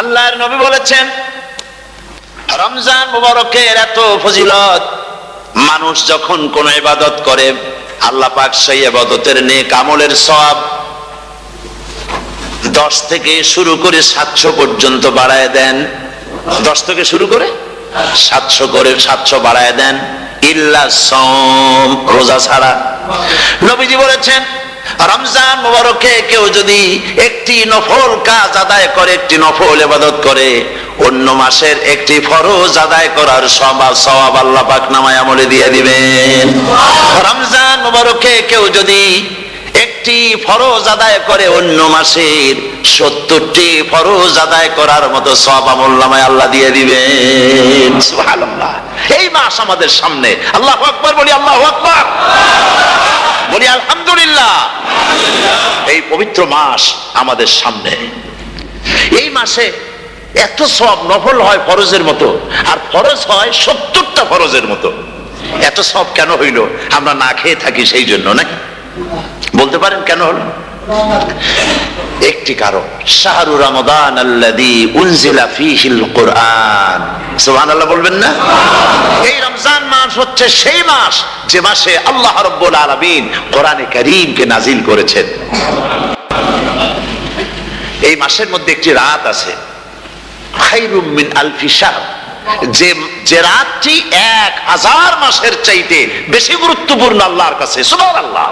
আল্লাহর নবী বলেছেন, রমজান মুবারকের এত ফজিলত, মানুষ যখন কোন ইবাদত করে, আল্লাহ পাক সেই ইবাদতের নেক আমলের সওয়াব দশ থেকে শুরু করে সাতশো পর্যন্ত বাড়ায় দেন। দশ থেকে শুরু করে সাতশো করে, সাতশো বাড়ায় দেন। ইল্লা সম রোজা ছাড়া। নবীজি বলেছেন রমজান মুবারকে কেউ যদি একটি নফল কাজ আদায় করে, একটি নফল ইবাদত করে, অন্য মাসের একটি ফরজ আদায় করার সবাব সওয়াব আল্লাহ পাক নামায় আমলে দিয়ে দিবেন। রমজান মুবারকে কেউ যদি একটি ফরজ আদায় করে, অন্য মাসের সত্তরটি ফরজ আদায় করার মতো সব আমল্লামায় আল্লাহ দিয়ে দিবেন। সুবহানাল্লাহ। এই মাস আমাদের সামনে। আল্লাহ আকবার বলি, আল্লাহ আকবার। বলি, আলহামদুলিল্লাহ। এই পবিত্র মাস আমাদের সামনে। এই মাসে এত সব নফল হয় ফরজের মতো, আর ফরজ হয় সত্তরটা ফরজের মতো। এত সব কেন হইল? আমরা না খেয়ে থাকি সেই জন্য, নাকি? বলতে পারেন কেন হলো? একটি কারণ। শাহরু রমাদান উনজিলা ফিহিল কোরআন। বলবেন না? এই রমজান মাস হচ্ছে সেই মাস যে মাসে আল্লাহ রাব্বুল আলামিন কোরআনে কারীমকে নাজিল করেছেন। এই মাসের মধ্যে একটি রাত আছে। খাইরুম মিন আলফি শাহর। যে যে রাতটি এক হাজার মাসের চাইতে বেশি গুরুত্বপূর্ণ আল্লাহর কাছে, সুবহানাল্লাহ।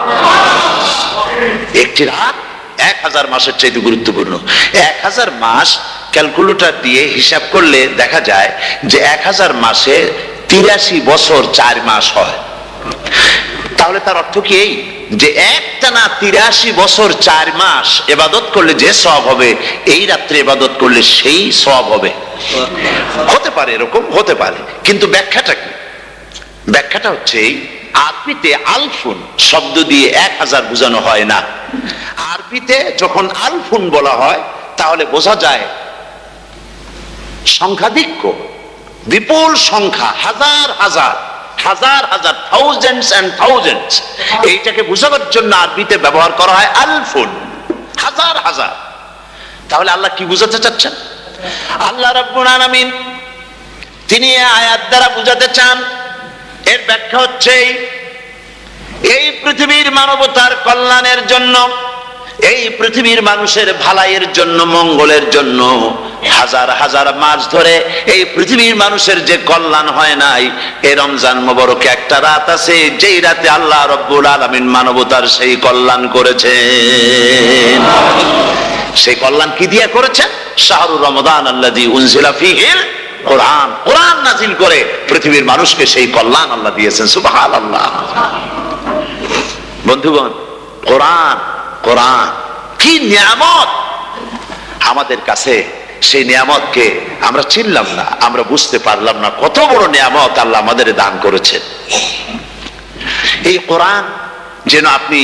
একটি রাত এক হাজার মাসের চাইতে গুরুত্বপূর্ণ। এক হাজার মাস ক্যালকুলেটর দিয়ে হিসাব করলে দেখা যায় যে এক হাজার মাসে তিরাশি বছর চার মাস হয়। তাহলে তার অর্থ কি এই? যে একটানা তিরাশি বছর চার মাস এবাদত করলে যে সব হবে, এই রাত্রে এবাদত করলে সেই সব হবে। হতে পারে এরকম, হতে পারে। কিন্তু ব্যাখ্যাটা কি? ব্যাখ্যাটা হচ্ছে এই, আরবিতে আলফুন শব্দ দিয়ে এক হাজার বোঝানো হয় না। আরবিতে যখন আলফুন বলা হয়, তাহলে বোঝা যায় সংখ্যাধিক্য, বিপুল সংখ্যা, হাজার হাজার। হাজার হাজার থাউজেন্ডস এন্ড থাউজেন্ডস এইটাকে বোঝাবার জন্য আরবিতে ব্যবহার করা হয় আলফুন। হাজার হাজার। তাহলে আল্লাহ কি বুঝাতে চাচ্ছেন? আল্লাহ রাব্বুল আলামিন তিনি আয়াত দ্বারা বুঝাতে চান। এর ব্যাখ্যা হচ্ছে এই পৃথিবীর মানবতার কল্যাণের জন্য এই পৃথিবীর মানুষের ভালাইয়ের জন্য, মঙ্গলের জন্য হাজার হাজার মাস ধরে এই পৃথিবীর মানুষের যে কল্যাণ হয় নাই এই রমজান মোবারকে একটা রাত আছে, যেই রাতে আল্লাহ রব্বুল আলামিন মানবতার সেই কল্যাণ করেছেন। সেই কল্যাণ কি দিয়ে করেছেন? শাহরুর রমদান আল্লাহ উনজিলা ফিহিল কোরআন। কোরআন নাজিল করে পৃথিবীর মানুষকে সেই কল্যাণ আল্লাহ দিয়েছেন সুবাহ আল্লাহ বন্ধুগণ, কোরআন কোরআন। কি নিয়ামত? আমাদের কাছে সেই নিয়ামতকে আমরা চিনলাম না, আমরা বুঝতে পারলাম না কত বড় নিয়ামত আল্লাহ আমাদের দান করেছে এই কোরআন যেন আপনি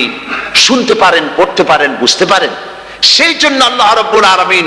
শুনতে পারেন, পড়তে পারেন, বুঝতে পারেন, সেই জন্য আল্লাহ রব্বুল আলামিন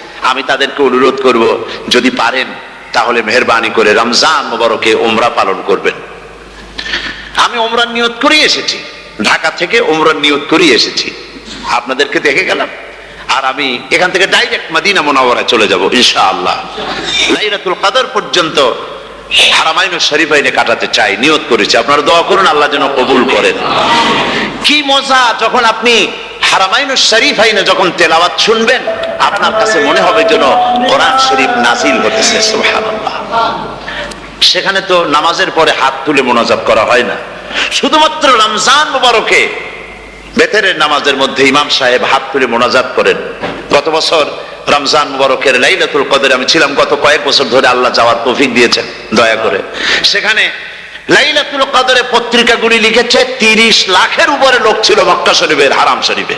আমি তাদেরকে অনুরোধ করব, যদি পারেন, তাহলে মেহরবানি করে রমজান মোবারকে ওমরা পালন করবেন। আমি ওমরার নিয়ত করেই এসেছি। ঢাকা থেকে ওমরার নিয়ত করেই এসেছি। আপনাদেরকে দেখে গেলাম। আর আমি এখান থেকে ডাইরেক্ট মদিনা মোনাওয়ারায় চলে যাব, ইনশাআল্লাহ। লাইলাতুল কদর পর্যন্ত হারামাইন শরীফাইনে কাটাতে চাই, নিয়ত করেছি। আপনারা দোয়া করুন, আল্লাহ যেন কবুল করেন। কি মজা, যখন আপনি হারামাইন শরীফ আইনে যখন তেলাওয়াত শুনবেন, আপনার কাছে মনে হবে যেন কোরআন শরীফ নাজিল হতেছে সেখানে তো নামাজের পরে হাত তুলে মোনাজাত করা হয় না। শুধুমাত্র রমজান মুবারকে বেতেরের নামাজের মধ্যে ইমাম সাহেব হাত তুলে মোনাজাত করেন। গত বছর রমজান মুবারকের লাইলাতুল কদর আমি ছিলাম, গত কয়েক বছর ধরে আল্লাহ যাওয়ার তৌফিক দিয়েছেন, দয়া করে। সেখানে লাইলাতুল কদরে পত্রিকাগুলি লিখেছে তিরিশ লাখের উপরে লোক ছিল মক্কা শরীফের হারাম শরীফে।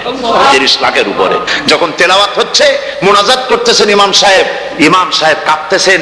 তিরিশ লাখের উপরে। যখন তেলাওয়াত হচ্ছে মোনাজাত করতেছেন ইমাম সাহেব ইমাম সাহেব কাঁপতেছেন।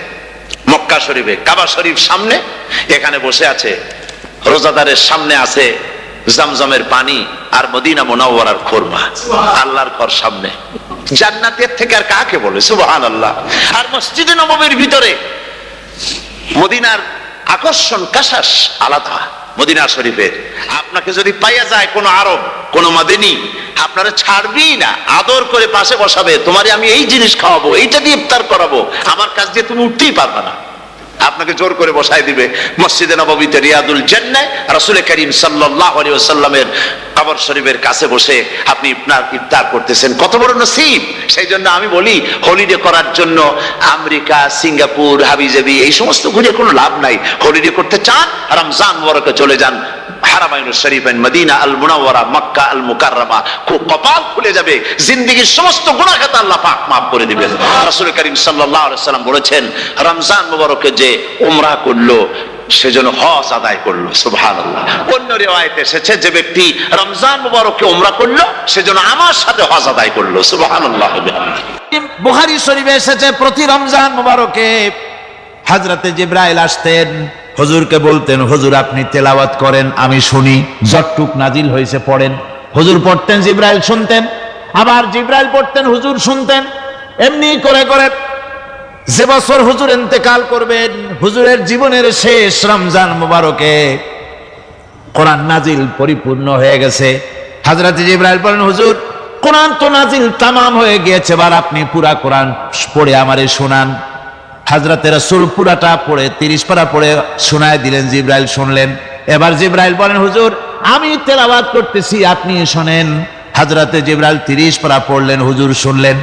মক্কা শরীফে, কাবা শরীফ সামনে, এখানে বসে আছে, রোজাদারের সামনে আছে জামজমের পানি আর মদিনা মোনাওয়ার খোরমা। আল্লাহর ঘর সামনে। জান্নাতের থেকে আর কাকে বলে? সুবহান আল্লাহ আর মসজিদ নবমীর ভিতরে মদিনার আকর্ষণ কাশাস আলাদা। মদিনা শরীফের আপনাকে যদি পাইয়া যায় কোনো আরব, কোনো মাদিনী, আপনারা ছাড়বি না। আদর করে পাশে বসাবে, তোমারে আমি এই জিনিস খাওয়াবো, এইটা দিয়ে ইফতার করাবো। আমার কাছ দিয়ে তুমি উঠতেই পারবে না। আপনাকে জোর করে বসাই দিবে। মসজিদে নবমীতে রিয়াদুল জেন্নায় রাসূল করিম সাল্লাহ ওয়াসাল্লামের কবর শরীফের কাছে বসে আপনি আপনার ইফতার করতেছেন। কত বড় নসিব! সেই জন্য আমি বলি হলিডে করার জন্য আমেরিকা, সিঙ্গাপুর, হাবিজাবি, এই সমস্ত ঘুরে কোনো লাভ নাই। হলিডে করতে চান, রমজান বরকে চলে যান। রমজান করল সেজন্য আমার সাথে হজ আদায় করল। প্রতি রমজান মোবারকে হাজরাতে জিব্রাইল আসতেন। হুজুরকে বলতেন, হুজুর, আপনি তেলাওয়াত করেন, আমি শুনি। যতটুক নাজিল হয়েছে পড়েন। হুজুর পড়তেন, জিব্রাইল শুনতেন। আবার জিব্রাইল পড়তেন, হুজুর শুনতেন। এমনি করে করে যে বছর হুজুর ইন্তেকাল করবেন, হুজুরের জীবনের শেষ রমজান মোবারকে কোরআন নাজিল পরিপূর্ণ হয়ে গেছে। হাজরাতে জিব্রাইল বলেন, হুজুর, কোরআন তো নাজিল তামাম হয়ে গিয়েছে, এবার আপনি পুরা কোরআন পড়ে আমারে শোনান। হাজরাতে রাসূল পুরাটা পড়ে, তিরিশ পারা পড়ে শোনায় দিলেন, জিব্রাইল শুনলেন। এবার জিব্রাইল বলেন, হুজুর, আমি তেলাওয়াত করতেছি, আপনি শোনেন। হাজরাতে জিব্রাইল তিরিশ পারা পড়লেন, হুজুর শুনলেন।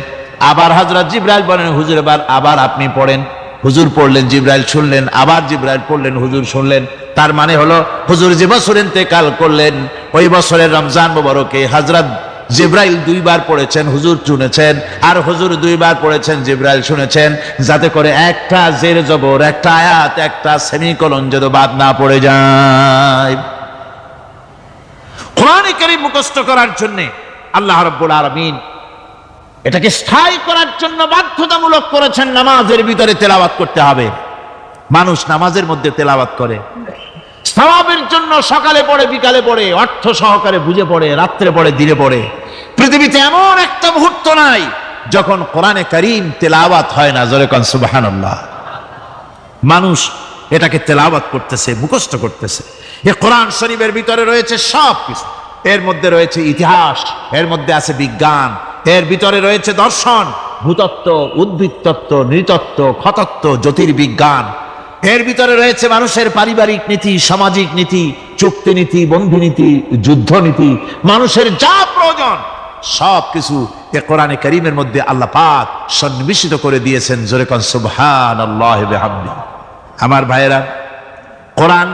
আবার হাজরত জিব্রাইল বলেন, হুজুর, এবার আবার আপনি পড়েন। হুজুর পড়লেন, জিব্রাইল শুনলেন। আবার জিব্রাইল পড়লেন, হুজুর শুনলেন। তার মানে হলো, হুজুর যে বছর ইন্তেকাল করলেন, ওই বছরের রমজান মোবারকে হযরত জিব্রাইল দুইবার পড়েছেন, হুজুর শুনেছেন, আর হুজুর দুইবার পড়েছেন, জিব্রাইল শুনেছেন, যাতে করে একটা জের জবর, একটা আয়াত, একটা সেমিকোলন যেন বাদ না পড়ে যায়। কোরআনে কারীম মুখস্থ করার জন্য আল্লাহ রাব্বুল আলামিন এটাকে স্থায়ী করার জন্য বাধ্যতামূলক করেছেন, নামাজের ভিতরে তেলাওয়াত করতে হবে। মানুষ নামাজের মধ্যে তেলাওয়াত করে। সওয়াবের জন্য সকালে পড়ে, বিকালে পড়ে, অর্থ সহকারে বুঝে পড়ে, রাত্রে পড়ে, দিনে পড়ে। পৃথিবীতে এমন একটা মুহূর্ত নাই যখন কোরআনে করিম তেলাওয়াত হয় না, জোরে কন মানুষ এটাকে তেলাওয়াত করতেছে, মুখস্থ করতেছে। এ কোরআন শরীফের ভিতরে রয়েছে সব কিছু। এর মধ্যে রয়েছে ইতিহাস, এর মধ্যে আছে বিজ্ঞান, এর ভিতরে রয়েছে দর্শন, ভূতত্ত্ব, উদ্ভিদতত্ত্ব, নৃতত্ত্ব খতত্ত্ব জ্যোতির্বিজ্ঞান। এর ভিতরে রয়েছে মানুষের পারিবারিক নীতি, সামাজিক নীতি, চুক্তি নীতি, বন্ধু নীতি, যুদ্ধ নীতি, মানুষের যা প্রয়োজন সব কিছু এ কোরআনে করিমের মধ্যে আল্লাহ পাক সন্নিবেশিত করে দিয়েছেন। জোরে কন সুবহান আল্লাহ আমার ভাইয়েরা, কোরআন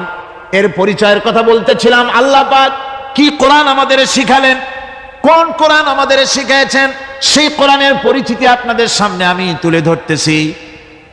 এর পরিচয়ের কথা বলতেছিলাম, আল্লাহ পাক কি কোরআন আমাদের শিখালেন, কোন কোরআন আমাদের শিখিয়েছেন, সেই কোরআনের পরিচিতি আপনাদের সামনে আমি তুলে ধরতেছি।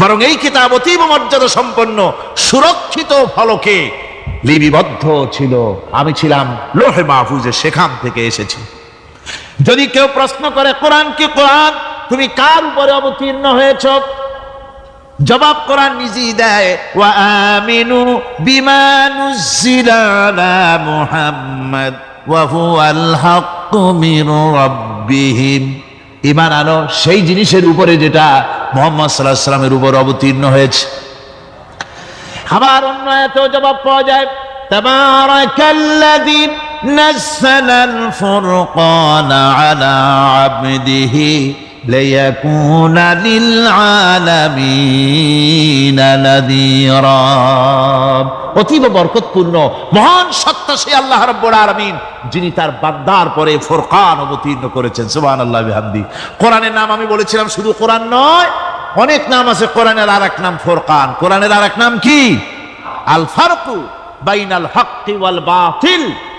বরং এই কিতাব অতীব মর্যাদা সম্পন্ন, সুরক্ষিত ফলকে লিপিবদ্ধ ছিল। আমি ছিলাম লোহে মাহফুজে, সেখান থেকে এসেছি। যদি কেউ প্রশ্ন করে, কোরআন কি কোরআন? তুমি কার উপরে অবতীর্ণ হয়েছ? জবাব কোরআন নিজেই দেয়, ওয়া আমিনু বিমা নুজিলা আলা মুহাম্মদ, ওয়া হুয়াল হাক্কু রাব্বিহিম। ঈমান আনো সেই জিনিসের উপরে যেটা মুহাম্মদ সাল্লাল্লাহু আলাইহি সাল্লামের উপর অবতীর্ণ হয়েছে আবার অন্য এত জবাব পাওয়া যায় تبارك الذي نزل الفرقان على عبده ليكون للعالمين نذيرا অতীব বরকতপূর্ণ মহান সত্তা সে আল্লাহ রাব্বুল আলামিন যিনি তার বান্দার পরে ফোরকান অবতীর্ণ করেছেন সুবহানাল্লাহ বিহামদি কোরআনের নাম আমি বলেছিলাম শুধু কোরআন নয় অনেক নাম আছে কোরআনের আর এক নাম ফোরকান কোরআনের আর এক নাম কি আল ফারকু বাইনাল হক্কি ওয়াল বাতিল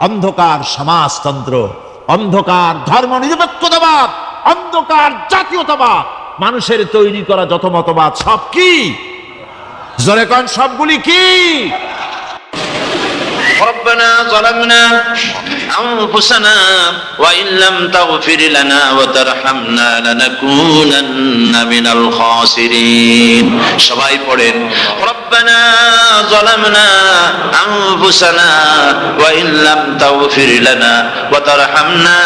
অন্ধকার সমাজতন্ত্র অন্ধকার ধর্ম নিরপেক্ষতাবাদ অন্ধকার জাতীয়তাবাদ মানুষের তৈরি করা যত মতবাদ সব কি জোরে কন সবগুলি কি ربنا ظلمنا أنفسنا وإن لم تغفر لنا وترحمنا لنكونن من الخاسرين সবাই পড়েন ربنا ظلمنا أنفسنا وإن لم تغفر لنا وترحمنا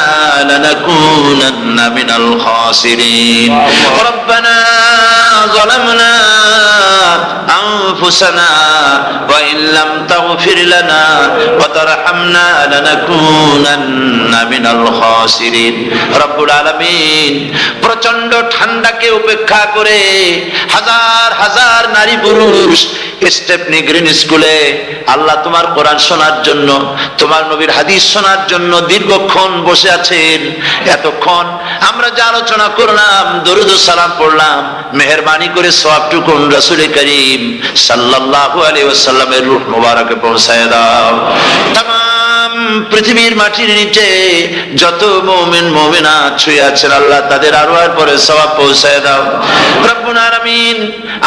لنكونن من الخاسرين ربنا ظلمنا أنفسنا وإن لم تغفر لنا وترحمنا لنكونن من الخاسرين رب العالمين প্রচন্ড ঠান্ডাকে উপেক্ষা করে হাজার হাজার নারী পুরুষ স্টেপনি গ্রিন স্কুলে আল্লাহ তোমার কোরআন শোনার জন্য তোমার নবীর হাদিস শোনার জন্য দীর্ঘক্ষণ বসে আছেন এতক্ষণ আমরা যে আলোচনা করলাম দরুদ ও সালাম পড়লাম মেহরবানি করে সবটুকুন রসুল করিম সাল্লাল্লাহু আলাইহি ওয়াসাল্লামের রূহ মুবারকে পৌঁছায় দাও। তাম পৃথিবীর মাটির নিচে যত মুমিন মুমিনা ছুঁয়ে আছেন আল্লাহ, তাদের আরও আর পরে সবাব পৌঁছায় দাও। রব্বুল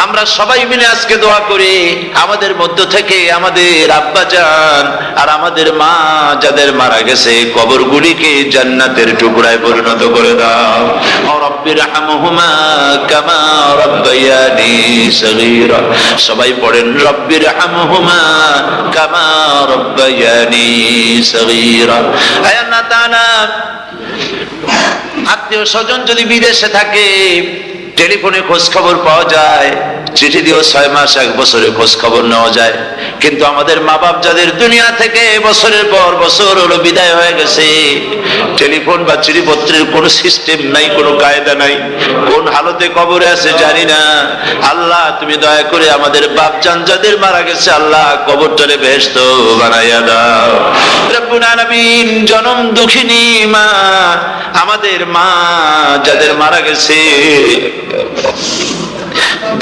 আমরা সবাই মিলে আজকে দোয়া করি, আমাদের মধ্য থেকে আমাদের আব্বা জান আর আমাদের মা যাদের মারা গেছে, কবরগুলিকে জান্নাতের টুকরায় পরিণত করে দাও। সবাই পড়েন রব্বির হামহুমা কামা রব্বায়ানি আয় আল্লাহ তাআলা, আত্মীয় স্বজন যদি বিদেশে থাকে, টেলিফোনে খোঁজ খবর পাওয়া যায়, চিঠি দিয়েও ছয় মাস, এক বছরের খোঁজ খবর নেওয়া যায়। কিন্তু আমাদের মা বাপ যাদের দুনিয়া থেকে বছরের পর বছর হলো বিদায় হয়ে গেছে, টেলিফোন বা চিঠিপত্রের কোনো সিস্টেম নাই, কোনো কায়দা নাই। কোন হালতে কবরে আছে জানি না। আল্লাহ, তুমি দয়া করে আমাদের বাপ যান যাদের মারা গেছে, আল্লাহ কবর কবরটারে বেহেস্ত বানাইয়া দাও। রব্বুল জনম দুঃখিনী মা, আমাদের মা যাদের মারা গেছে।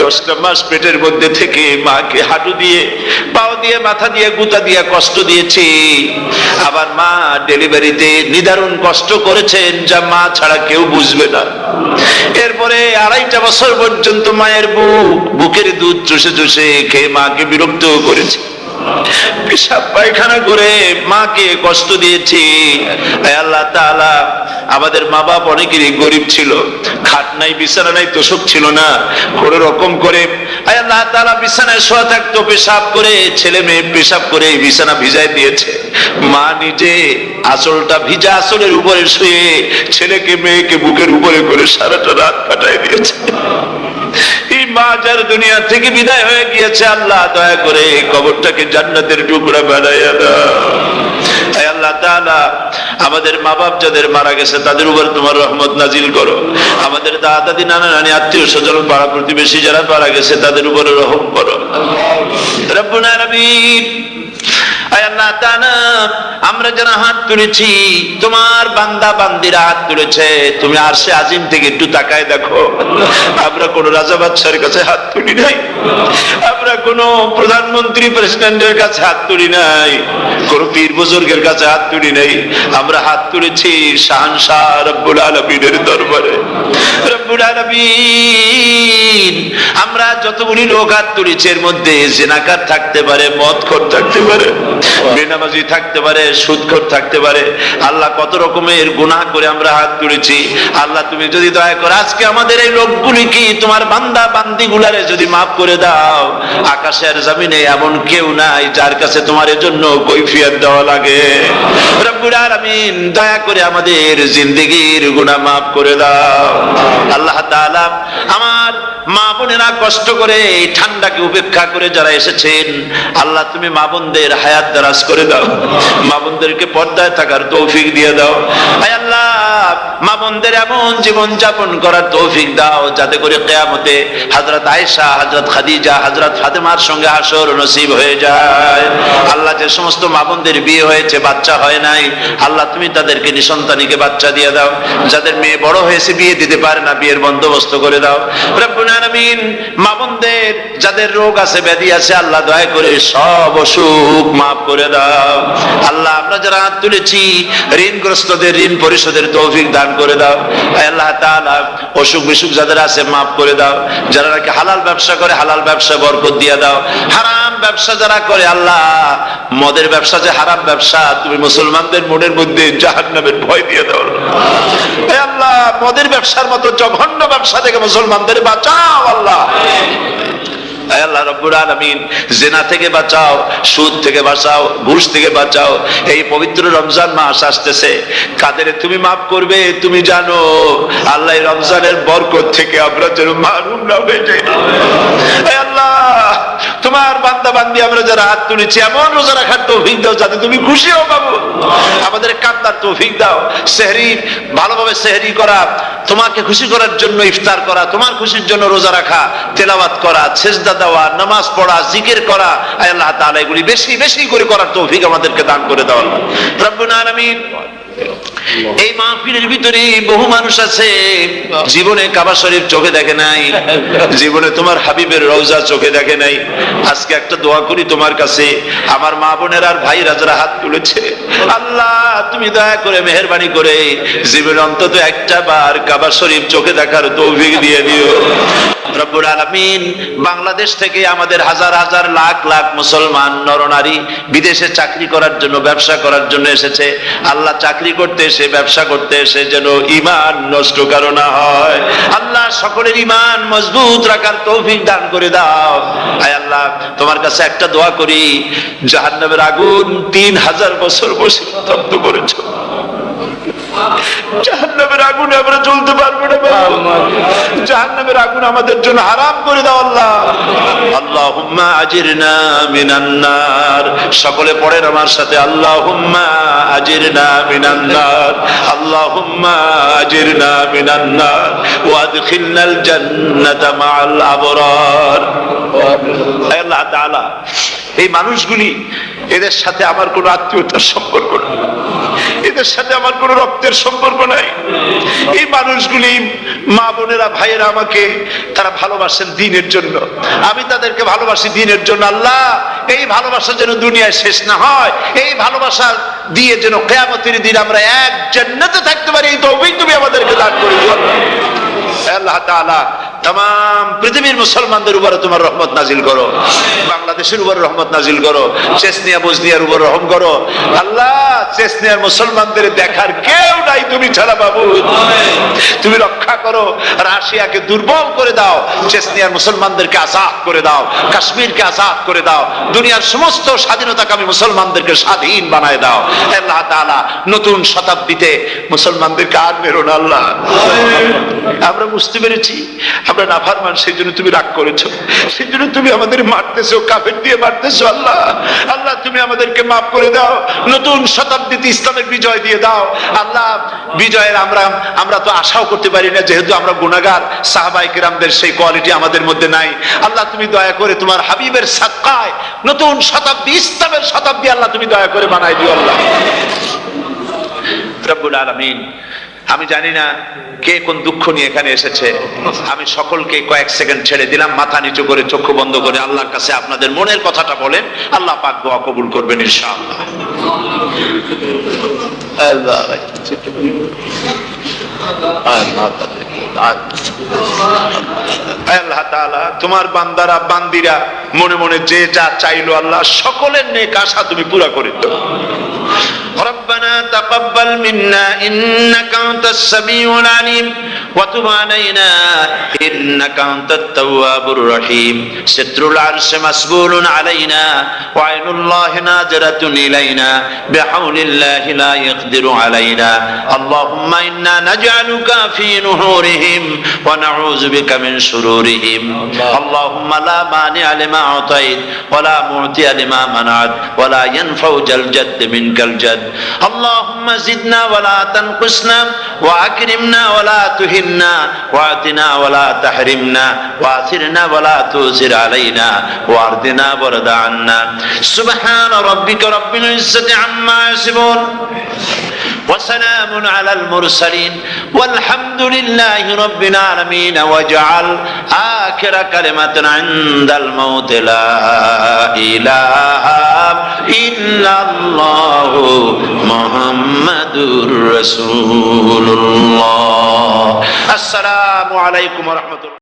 দশটা মাস পেটের মধ্যে থেকে মাকে হাঁটু দিয়ে, পাও দিয়ে, মাথা দিয়ে, গুতা দিয়ে কষ্ট দিয়েছি। আবার মা ডেলিভারিতে নিদারুণ কষ্ট করেছেন, যা মা ছাড়া কেউ বুঝবে না। এরপরে আড়াইটা বছর পর্যন্ত মায়ের বুক, বুকের দুধ চষে চষে খেয়ে মাকে বিরক্ত করেছে। পেশাব পায়খানা করে মাকে কষ্ট দিয়েছি। আল্লাহ তাআলা আমাদের মা বাপ অনেকেরই গরিব ছিল। খাট নাই, বিছানা নাই, তোষক ছিল না। কোন রকম করে আল্লাহ তাআলা বিছানায় শোয়া থাকতো, পেশাব করে ছেলে মেয়ে পেশাব করে বিছানা ভিজাই দিয়েছে। মা নিজে আঁচলটা ভিজা আঁচলের উপরে শুয়ে ছেলেকে, মেয়েকে বুকের উপরে করে সারাটা রাত কাটাই দিয়েছে। যার দুনিয়া থেকে বিদায় হয়ে গিয়েছে, আল্লাহ দয়া করে এই কবরটাকে জান্নাতের টুকরা বানাইয়া দাও। আল্লাহ তাআলা, আমাদের মা বাপ যাদের মারা গেছে, তাদের উপর তোমার রহমত নাজিল করো। আমাদের দাদা দাদি নানা নানি, আত্মীয় স্বজন, পাড়া প্রতিবেশী যারা মারা গেছে, তাদের উপরে রহম করো। রব্বুনা আয় আল্লাহ আমরা যারা হাত তুলেছি, তোমার বান্দা বান্দিরা হাত তুলেছে। তুমি আর সে আজিম থেকে একটু তাকায় দেখো। আমরা কোন রাজা বাদশার কাছে হাত তুলি নাই। আমরা কোন প্রধানমন্ত্রী প্রেসিডেন্টের কাছে হাত তুলি নাই। কোন পীর বুজুর্গের কাছে হাত তুলি নাই। আমরা হাত তুলেছি শাহনশাহ রব্বুল আলমিনের দরবারে। রব্বুল আলমিন। আমরা যতগুলি লোক হাত তুলেছি এর মধ্যে জেনাকার থাকতে পারে মদ খোর থাকতে পারে বেনামাজি থাকতে পারে সুদখোর থাকতে পারে। আল্লাহ কত রকমের গুনাহ করে আমরা হাত তুলেছি। আল্লাহ তুমি যদি দয়া করো আজকে আমাদের এই লোকগুলি কি তোমার বান্দা বান্দি গুলারে যদি মাফ করে দাও? আকাশের জমিনে এমন কেউ নাই যার কাছে তোমার জন্য কৈফিয়ত দেওয়া লাগে। রব্বুল আলামিন দয়া করে আমাদের জিন্দেগির গুনাহ মাফ করে দাও। আল্লাহ আমার মা বোনেরা কষ্ট করে এই ঠান্ডাকে উপেক্ষা করে যারা এসেছেন, আল্লাহ তুমি মা বোনদের হায়াত দারাজ করে দাও। মা বোনদেরকে পর্দায় থাকার তৌফিক দিয়ে দাও। আল্লাহ, মা বোনদের এমন জীবন যাপন করার তৌফিক দাও যাতে করে কেয়ামতে হযরত আয়েশা, হযরত খাদিজা, হযরত ফাতেমার সঙ্গে হাসর নসিব হয়ে যায়। আল্লাহ যে সমস্ত মা বোনদের বিয়ে হয়েছে, বাচ্চা হয় নাই, আল্লাহ তুমি তাদেরকে নিসন্তানীকে বাচ্চা দিয়ে দাও। যাদের মেয়ে বড় হয়েছে, বিয়ে দিতে পারে না, বিয়ের বন্দোবস্ত করে দাও। রব্বুল মা বোনদের যাদের রোগ আছে, ব্যাধি আছে, আল্লাহ দয়া করে সব অসুখ মাফ করে দাও। আল্লাহ, আমরা যারা হাত তুলেছি, ঋণগ্রস্তদের, ঋণ পরিশোধের তৌফিক দান করে দাও। আল্লাহ অসুখ বিসুখ যাদের আছে, মাফ করে দাও। যারা নাকি হালাল ব্যবসা করে, হালাল ব্যবসা বরকত দিয়ে দাও। হারাম ব্যবসা যারা করে, আল্লাহ, মদের ব্যবসা যে হারাম ব্যবসা, তুমি মুসলমানদের মনের মধ্যে জাহান্নামের ভয় দিয়ে দাও। আল্লাহ, মদের ব্যবসার মতো জঘন্য ব্যবসা থেকে মুসলমানদের বাঁচাও, আল্লাহ। আল্লাহ জেনা থেকে বাঁচাও, সুদ থেকে বাঁচাও, ঘুষ থেকে বাঁচাও। এই পবিত্র রমজান মাস আসতেছে। কাদের তুমি মাফ করবে, তুমি জানো, আল্লাহ রমজানের বরকত থেকে আমরা যেন না আল্লাহ তোমার বান্দা বান্দি আমরা যারা হাত তুলেছি, এমন রোজা রাখার তৌফিক দাও যাতে তুমি খুশি হও বাবু। আমাদের কান্দার তৌফিক দাও। সেহরি, ভালোভাবে সেহরি করা, তোমাকে খুশি করার জন্য ইফতার করা, তোমার খুশির জন্য রোজা রাখা, তেলাওয়াত করা, সেজদা দেওয়া, নামাজ পড়া, জিকির করা আল্লাহ তাআলা এগুলি বেশি বেশি করে করার তৌফিক আমাদেরকে দান করে দাও আল্লাহ। রব্বুল আলামিন এই মাহফিলের ভিতরে বহু মানুষ আছে। জীবনে কাবা শরীফ চোখে দেখে নাই। জীবনে তোমার হাবিবের রওজা চোখে দেখে নাই। আজকে একটা দোয়া করি তোমার কাছে। আমার মা বোনের আর ভাই রাজারা হাত তুলেছে, আল্লাহ তুমি দয়া করে মেহরবানি করে জীবনে অন্তত একটা বার কাবা শরীফ চোখে দেখার তৌফিক দিয়ে দিও। রব্বুল আলামিন বাংলাদেশ থেকে আমাদের হাজার হাজার লাখ লাখ মুসলমান নরনারী বিদেশে চাকরি করার জন্য, ব্যবসা করার জন্য এসেছে। আল্লাহ চাকরি করতে এসে, ব্যবসা করতে এসে যেন ইমান নষ্ট কারও না হয়। আল্লাহ সকলের ইমান মজবুত রাখার তৌফিক দান করে দাও। আয় আল্লাহ, তোমার কাছে একটা দোয়া করি, জাহান্নামের আগুন তিন হাজার বছর বসে তপ্ত করেছ জাহান্নামের আগুনে আমরা চলতে পারব না জাহান্নামের আগুন আমাদের জন্য হারাম করে দাও আল্লাহ। আল্লাহুম্মা আজিরনা মিনান নার। সকলে পড়েন আমার সাথে আল্লাহুম্মা আজিরনা মিনান নার। আল্লাহুম্মা আজিরনা মিনান নার। ওয়াদখিলনাল জান্নাতা মাআল আবরার। আল্লাহ তাআলা এই মানুষগুলি এদের সাথে আমার কোনো আত্মীয়তার সম্পর্ক নেই। এদের সাথে আমার কোনো রক্তের সম্পর্ক নাই। এই মানুষগুলি মা বোনেরা, ভাইয়েরা আমাকে তারা ভালোবাসেন দিনের জন্য। আমি তাদেরকে ভালোবাসি দিনের জন্য। আল্লাহ, এই ভালোবাসা যেন দুনিয়ায় শেষ না হয়, এই ভালোবাসা দিয়ে যেন কেয়ামতের দিন আমরা এক জান্নাতে থাকতে পারি, এই তৌফিক তুমি আমাদেরকে দান করে আল্লাহ তাআলা তাম পৃথিবীর মুসলমানদের উপরে তোমার রহমত নাজিল করো। বাংলাদেশের উপর রহমত নাজিল করো। চেসনিয়া বসনিয়ার উপর রহম করো। আল্লাহ চেসনিয়ার মুসলমানদের দেখার কেউ নাই তুমি ছাড়া বাবু। তুমি রক্ষা করো রাশিয়াকে দুর্বল করে দাও। চেসনিয়ার মুসলমানদেরকে আজাদ করে দাও কাশ্মীরকে আজাদ করে দাও। দুনিয়ার সমস্ত স্বাধীনতাকামী মুসলমানদেরকে স্বাধীন বানায় দাও। আল্লাহ তাআলা নতুন শতাব্দীতে মুসলমানদেরকে আর মেরো না আল্লাহ। আমরা বুঝতে পেরেছি আমরা নাফারমান সেই জন্য তুমি রাগ করেছ। সেই জন্য তুমি আমাদের মারতেছো, কাফের দিয়ে মারতেছো, আল্লাহ। আল্লাহ, তুমি আমাদেরকে মাফ করে দাও, নতুন শতাব্দীতে ইসলামের বিজয় দিয়ে দাও। আল্লাহ, বিজয়ের আমরা আমরা তো আশাও করতে পারি না, যেহেতু আমরা গুণাগার সাহাবাই কিরামদের সেই কোয়ালিটি আমাদের মধ্যে নাই। আল্লাহ, তুমি দয়া করে তোমার হাবিবের সাক্কায় নতুন শতাব্দী, ইসলামের শতাব্দী, আল্লাহ, তুমি দয়া করে বানাই দিও, আল্লাহ। রব্বুল আলামিন আমি জানি না কে কোন দুঃখ নিয়ে এখানে এসেছে। আমি সকলকে কয়েক সেকেন্ড ছেড়ে দিলাম, মাথা নিচু করে চক্ষু বন্ধ করে আল্লাহর কাছে আপনাদের মনের কথাটা বলেন, আল্লাহ পাক দোয়া কবুল করবেন ইনশাআল্লাহ। আল্লাহ তোমার বান্দারা, বান্দিরা, মনে মনে যে যা চাইলো আল্লাহ, সকলের নেক আশা তুমি পুরা করে দাও। ربنا تقبل منا إنك أنت السميع العليم. وتب علينا إنك أنت التواب الرحيم. ستر العرش مسبول علينا وعين الله ناظرة إلينا. بحول الله لا يقدر علينا. اللهم إنا نجعلك في نحورهم ونعوذ بك من شرورهم. اللهم لا مانع لما أعطيت ولا معطي لما منعت ولا ينفع ذا الجد منك الجد. اللهم زدنا ولا تنقصنا وأكرمنا ولا تهنا. আতিমনা ওয়াতিনা ওয়ালা তাহরিমনা ওয়াসিরনা ওয়ালা তুসির আলাইনা ওয়ারদিনা বরদাননা সুবহান রাব্বিকা রাব্বিল ইজ্জাতি আম্মা ইয়াসিফুন وسلام على المرسلين والحمد لله رب العالمين واجعل آخر كلمة عند الموت لا إله إلا الله محمد رسول الله السلام عليكم ورحمة الله